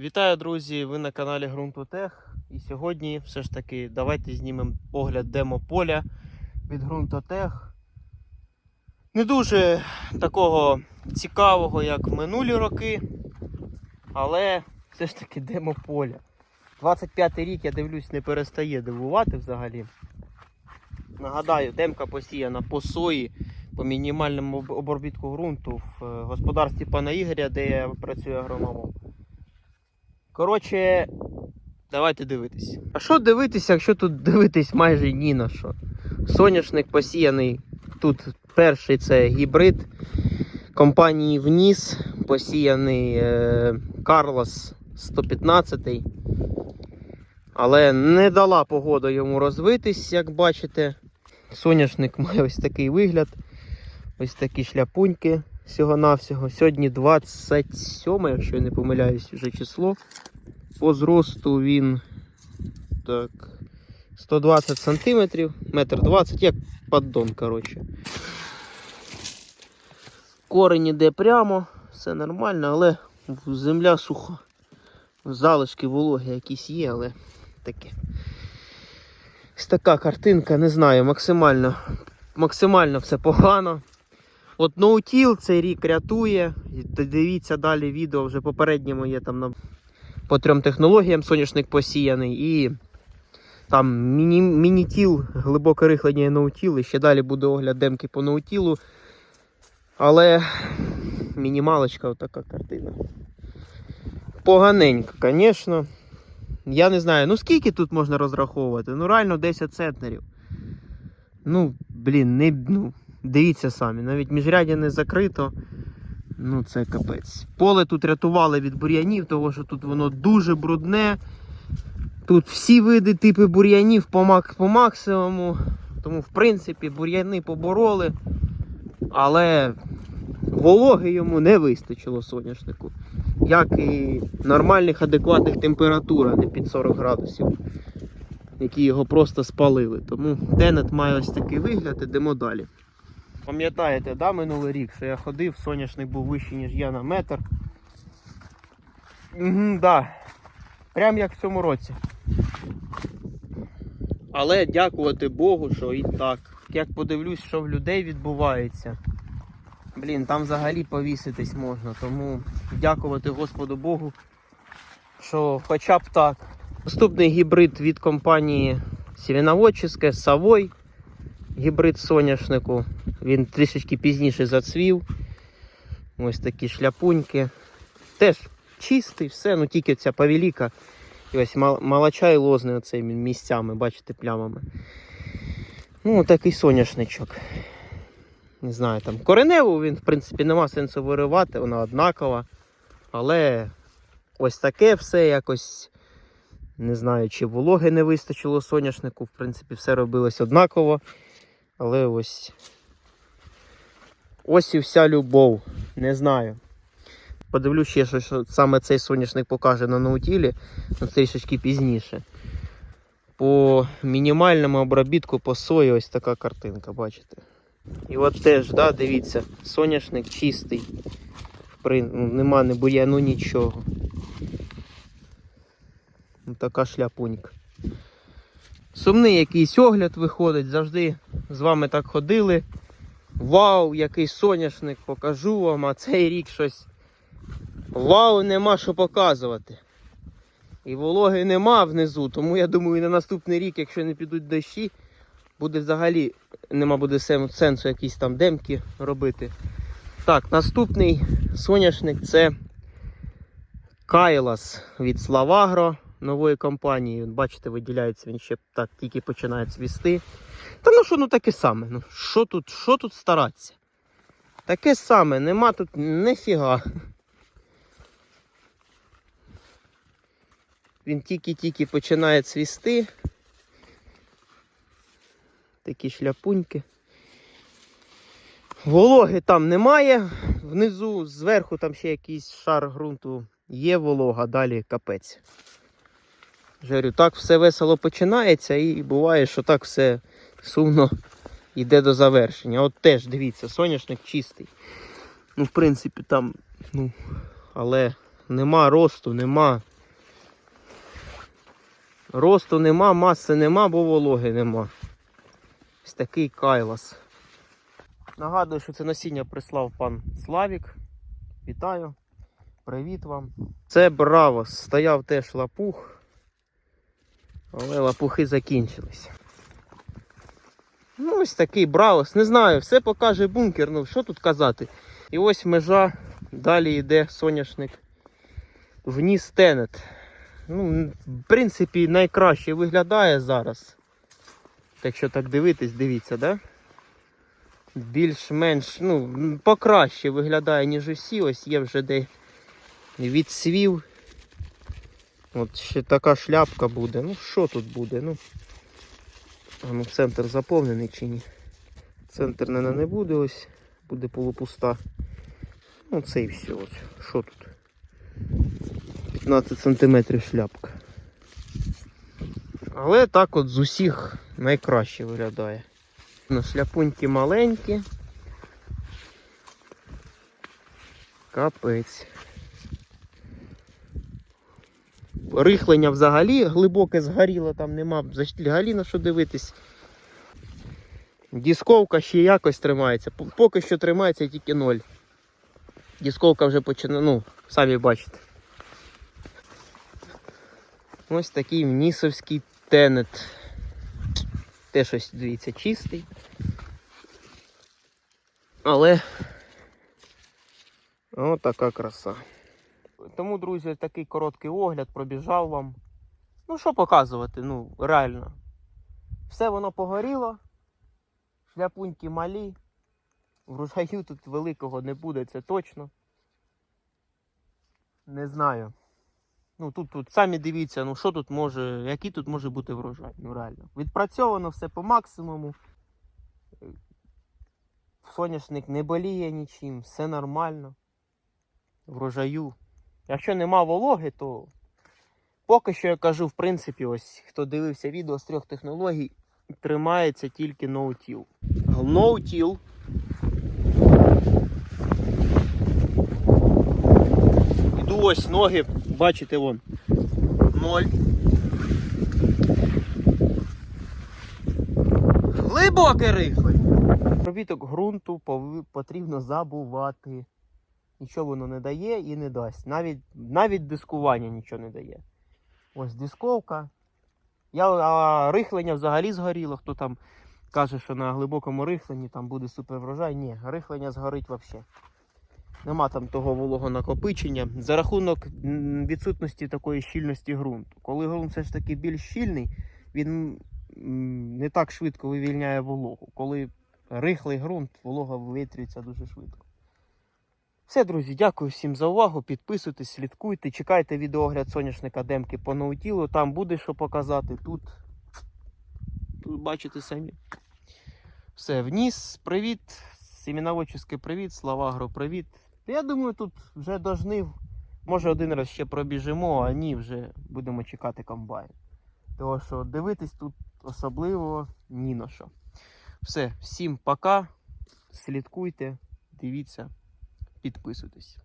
Вітаю, друзі! Ви на каналі Ґрунтотех. І сьогодні все ж таки давайте знімемо огляд демо-поля від Ґрунтотех. Не дуже такого цікавого, як в минулі роки, але все ж таки демо-поля. 25 рік, я дивлюсь, не перестає дивувати взагалі. Нагадаю, демка посіяна по сої, по мінімальному об- обробітку ґрунту в е, господарстві пана Ігоря, де я працюю агрономом. Коротше, давайте дивитись. А що дивитися, якщо тут дивитись майже ні на що? Соняшник посіяний. Тут перший це гібрид компанії Вніс, посіяний е, Карлос 115. Але не дала погода йому розвитись, як бачите. Соняшник має ось такий вигляд. Ось такі шляпуньки всього-навсього. Сьогодні 27, якщо я не помиляюсь, вже число. По зросту він так, 120 сантиметрів, метр 20, як поддон, коротше. Корень іде прямо, все нормально, але земля суха. Залишки вологи якісь є, але таке. Така картинка, не знаю, максимально, максимально все погано. От ноутіл цей рік рятує. Дивіться далі відео, вже попереднє моє там на по трьом технологіям соняшник посіяний і там міні, мінітіл, глибоке рихлення і ноутіл. І ще далі буде огляд демки по ноутілу. Але мінімалочка отака картина. Поганенько, звісно. Я не знаю, ну скільки тут можна розраховувати? Ну реально 10 центнерів. Ну, блін, не, ну, дивіться самі, навіть міжрядя не закрито. Ну, це капець. Поле тут рятували від бур'янів, тому що тут воно дуже брудне. Тут всі види типи бур'янів по, по максимуму. Тому, в принципі, бур'яни побороли. Але вологи йому не вистачило соняшнику. Як і нормальних адекватних температур, а не під 40 градусів, які його просто спалили. Тому Тенет має ось такий вигляд, ідемо далі. Пам'ятаєте, да, минулий рік, що я ходив, соняшник був вищий, ніж я на метр. Угу, да. Прям як в цьому році. Але дякувати Богу, що і так. Як подивлюсь, що в людей відбувається. Блін, там взагалі повіситись можна, тому дякувати Господу Богу, що хоча б так. Наступний гібрид від компанії Сіленоводчиське Савой. Гібрид соняшнику. Він трішечки пізніше зацвів. Ось такі шляпуньки. Теж чистий, все, ну тільки ця павіліка. І ось мал- малача і лозний оцей місцями, бачите, плямами. Ну, такий соняшничок. Не знаю, там кореневу він, в принципі, нема сенсу виривати, вона однакова. Але ось таке все якось. Не знаю, чи вологи не вистачило соняшнику. В принципі, все робилось однаково. Але ось. Ось і вся любов. Не знаю. Подивлюсь ще, що, саме цей соняшник покаже на ноутілі, ну трішечки пізніше. По мінімальному обробітку по сої ось така картинка, бачите. І от теж, да, дивіться, соняшник чистий. В прин- ну, Нема ні бур'яну, нічого. Ну, така шляпунька. Сумний якийсь огляд виходить, завжди з вами так ходили. Вау, який соняшник, покажу вам, а цей рік щось. Вау, нема що показувати. І вологи нема внизу, тому я думаю, на наступний рік, якщо не підуть дощі, буде взагалі нема буде сенсу якісь там демки робити. Так, наступний соняшник це Кайлас від Славагро нової компанії. Бачите, виділяється він ще так тільки починає цвісти. Та ну що, ну таке саме. Ну, що тут, що тут старатися? Таке саме, нема тут ніфіга. Він тільки-тільки починає цвісти. Такі шляпуньки. Вологи там немає. Внизу, зверху там ще якийсь шар ґрунту є волога, далі капець. Жарю, так все весело починається і буває, що так все сумно йде до завершення. От теж дивіться, соняшник чистий. Ну, в принципі, там, ну, але нема росту, нема Росту нема, маси нема, бо вологи нема. Ось такий кайлас. Нагадую, що це насіння прислав пан Славік. Вітаю. Привіт вам. Це браво. Стояв теж лапух. Але лапухи закінчились. Ну, ось такий браус. Не знаю, все покаже бункер. Ну, що тут казати? І ось межа, далі йде соняшник. Вніс тенет. Ну, в принципі, найкраще виглядає зараз. Якщо так дивитись, дивіться, да? Більш-менш, ну, покраще виглядає, ніж усі. Ось є вже де відсвів. От ще така шляпка буде. Ну, що тут буде? Ну, ну центр заповнений чи ні? Центр не, не буде ось, буде полупуста. Ну, це і все. Ось. Що тут? 15 сантиметрів шляпка. Але так от з усіх найкраще виглядає. Ну, шляпуньки маленькі. Капець. Рихлення взагалі глибоке згоріло, там нема взагалі на що дивитись. Дісковка ще якось тримається. Поки що тримається тільки ноль. Дісковка вже починає, ну, самі бачите. Ось такий внісовський тенет. Теж ось, дивіться, чистий. Але ось така краса. Тому, друзі, такий короткий огляд пробіжав вам. Ну, що показувати, ну, реально. Все воно погоріло. Шляпуньки малі. Врожаю тут великого не буде, це точно. Не знаю. Ну тут, тут самі дивіться, ну що тут може, який тут може бути врожай. Ну реально. Відпрацьовано все по максимуму. Соняшник не боліє нічим, все нормально. Врожаю. Якщо нема вологи, то поки що я кажу, в принципі, ось хто дивився відео з трьох технологій, тримається тільки ноутіл. Ноутіл. Іду ось ноги, бачите вон. Ноль. Глибоке рихлення. Пробіток ґрунту потрібно забувати. Нічого воно не дає і не дасть. Навіть, навіть дискування нічого не дає. Ось дисковка. Я, а рихлення взагалі згоріло. Хто там каже, що на глибокому рихленні там буде супер врожай. Ні, рихлення згорить взагалі. Нема там того вологонакопичення. За рахунок відсутності такої щільності ґрунту. Коли ґрунт все ж таки більш щільний, він не так швидко вивільняє вологу. Коли рихлий ґрунт, волога вивітрюється дуже швидко. Все, друзі, дякую всім за увагу. Підписуйтесь, слідкуйте, чекайте відеогляд соняшника демки по ноутілу. Там буде що показати. Тут, тут бачите самі. Все, вніс, привіт. Семіноводческий привіт, Славагро, привіт. Я думаю, тут вже до жнив. Може один раз ще пробіжимо, а ні, вже будемо чекати комбайн. Тому що дивитись тут особливо ні на що. Все, всім пока. Слідкуйте, дивіться, підписуйтесь.